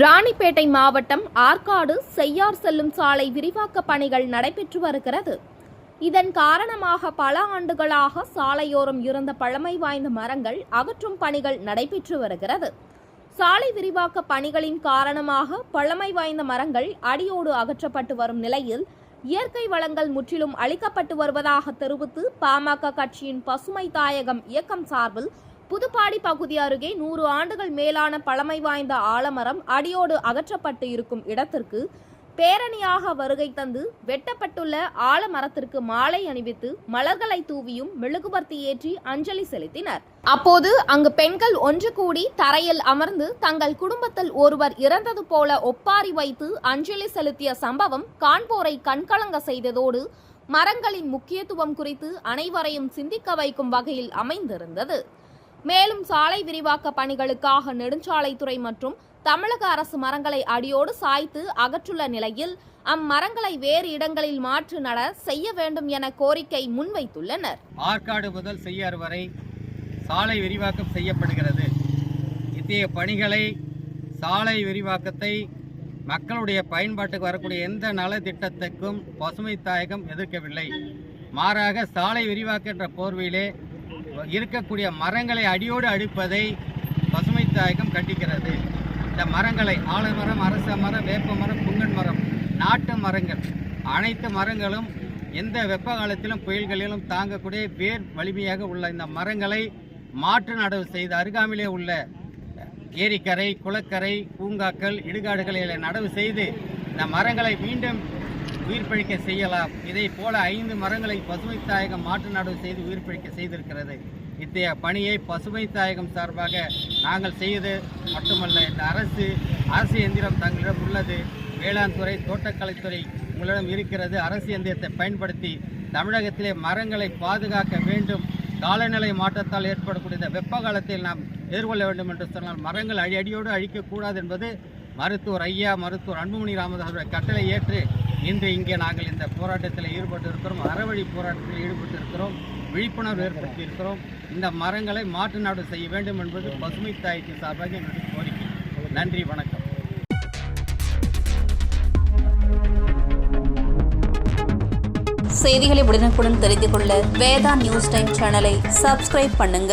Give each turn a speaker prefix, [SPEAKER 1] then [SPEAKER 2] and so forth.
[SPEAKER 1] ராணிப்பேட்டை மாவட்டம் ஆற்காடு செய்யார் செல்லும் சாலை விரிவாக்க பணிகள் நடைபெற்று வருகிறது. இதன் காரணமாக பல ஆண்டுகளாக சாலையோரம் இருந்த பழமை வாய்ந்த மரங்கள் அகற்றும் பணிகள் நடைபெற்று வருகிறது. சாலை விரிவாக்க பணிகளின் காரணமாக பழமை வாய்ந்த மரங்கள் அடியோடு அகற்றப்பட்டு வரும் நிலையில் இயற்கை வளங்கள் முற்றிலும் அளிக்கப்பட்டு வருவதாக தெரிவித்து பாமக கட்சியின் பசுமை தாயகம் இயக்கம் சார்பில் புதுப்பாடி பகுதி அருகே நூறு ஆண்டுகள் மேலான பழமை வாய்ந்த ஆலமரம் அடியோடு அகற்றப்பட்டு இருக்கும் இடத்திற்கு பேரணியாக வருகை தந்து வெட்டப்பட்டுள்ள ஆலமரத்திற்கு மாலை அணிவித்து மலர்களை தூவியும் மெழுகுபர்த்தி ஏற்றி அஞ்சலி செலுத்தினர். அப்போது அங்கு பெண்கள் ஒன்று கூடி தரையில் அமர்ந்து தங்கள் குடும்பத்தில் ஒருவர் இறந்தது போல ஒப்பாரி வைத்து அஞ்சலி செலுத்திய சம்பவம் காண்போரை கண்கலங்க செய்ததோடு மரங்களின் முக்கியத்துவம் குறித்து அனைவரையும் சிந்திக்க வைக்கும் வகையில் அமைந்திருந்தது. மேலும் சாலை விரிவாக்க பணிகளுக்காக நெடுஞ்சாலைத்துறை மற்றும் தமிழக அரசு மரங்களை அடியோடு சாய்த்து அகற்றுள்ள நிலையில் அம்மரங்களை வேறு இடங்களில் மாற்று நட செய்ய வேண்டும் என கோரிக்கை முன்வைத்துள்ளனர்.
[SPEAKER 2] ஆற்காடு முதல் செய்யார் வரை சாலை விரிவாக்கம் செய்யப்படுகிறது. இத்தகைய பணிகளை சாலை விரிவாக்கத்தை மக்களுடைய பயன்பாட்டுக்கு வரக்கூடிய எந்த நலத்திட்டத்துக்கும் பசுமை தாயகம் எதிர்க்கவில்லை. மாறாக சாலை விரிவாக்கம் என்ற போர்வையிலே இருக்கக்கூடிய மரங்களை அடியோடு அடிப்பதை பசுமை தாயகம் கண்டிக்கிறது. இந்த மரங்களை ஆலமரம் அரச மரம் வேப்ப மரம் புங்கன் மரம் நாட்டு மரங்கள் அனைத்து மரங்களும் எந்த வெப்ப காலத்திலும் புயல்களிலும் தாங்கக்கூடிய வேர் வலிமையாக உள்ள இந்த மரங்களை மாற்று நடவு செய்து அருகாமையிலே உள்ள ஏரிக்கரை குளக்கரை பூங்காக்கள் இடுகாடுகளில் நடவு செய்து இந்த மரங்களை மீண்டும் உயிர் பிழைக்க செய்யலாம். இதை போல ஐந்து மரங்களை பசுமை தாயகம் மாற்று நடவு செய்து உயிர் பிழைக்க செய்திருக்கிறது. இத்தகைய பணியை பசுமை தாயகம் சார்பாக நாங்கள் செய்து மட்டுமல்ல இந்த அரசு அரசு எந்திரம் தங்களிடம் உள்ளது. வேளாண் துறை தோட்டக்கலைத்துறை உங்களிடம் இருக்கிறது. அரசு எந்திரத்தை பயன்படுத்தி தமிழகத்திலே மரங்களை பாதுகாக்க வேண்டும். காலநிலை மாற்றத்தால் ஏற்படக்கூடிய வெப்ப காலத்தில் நாம் எதிர்கொள்ள வேண்டும் என்று சொன்னால் மரங்கள் அடி அடியோடு அழிக்கக்கூடாது என்பது மருத்துவர் ஐயா மருத்துவர் அன்புமணி ராமதாஸுடைய கட்டளை ஏற்று இன்று இங்கே நாங்கள் இந்த போராட்டத்தில் ஈடுபட்டு இருக்கிறோம் அறவழி போராட்டத்தில் ஈடுபட்டு இருக்கிறோம் விழிப்புணர்வு ஏற்படுத்தி இருக்கிறோம் இந்த மரங்களை மாற்று நாடு செய்ய வேண்டும் என்பது பசுமை தாய்க்கு சார்பாக என்னுடைய கோரிக்கை. நன்றி வணக்கம்.
[SPEAKER 3] செய்திகளை உடனுக்குடன் தெரிந்து கொள்ள வேதா நியூஸ் டைம் சேனலை சப்ஸ்கிரைப் பண்ணுங்க.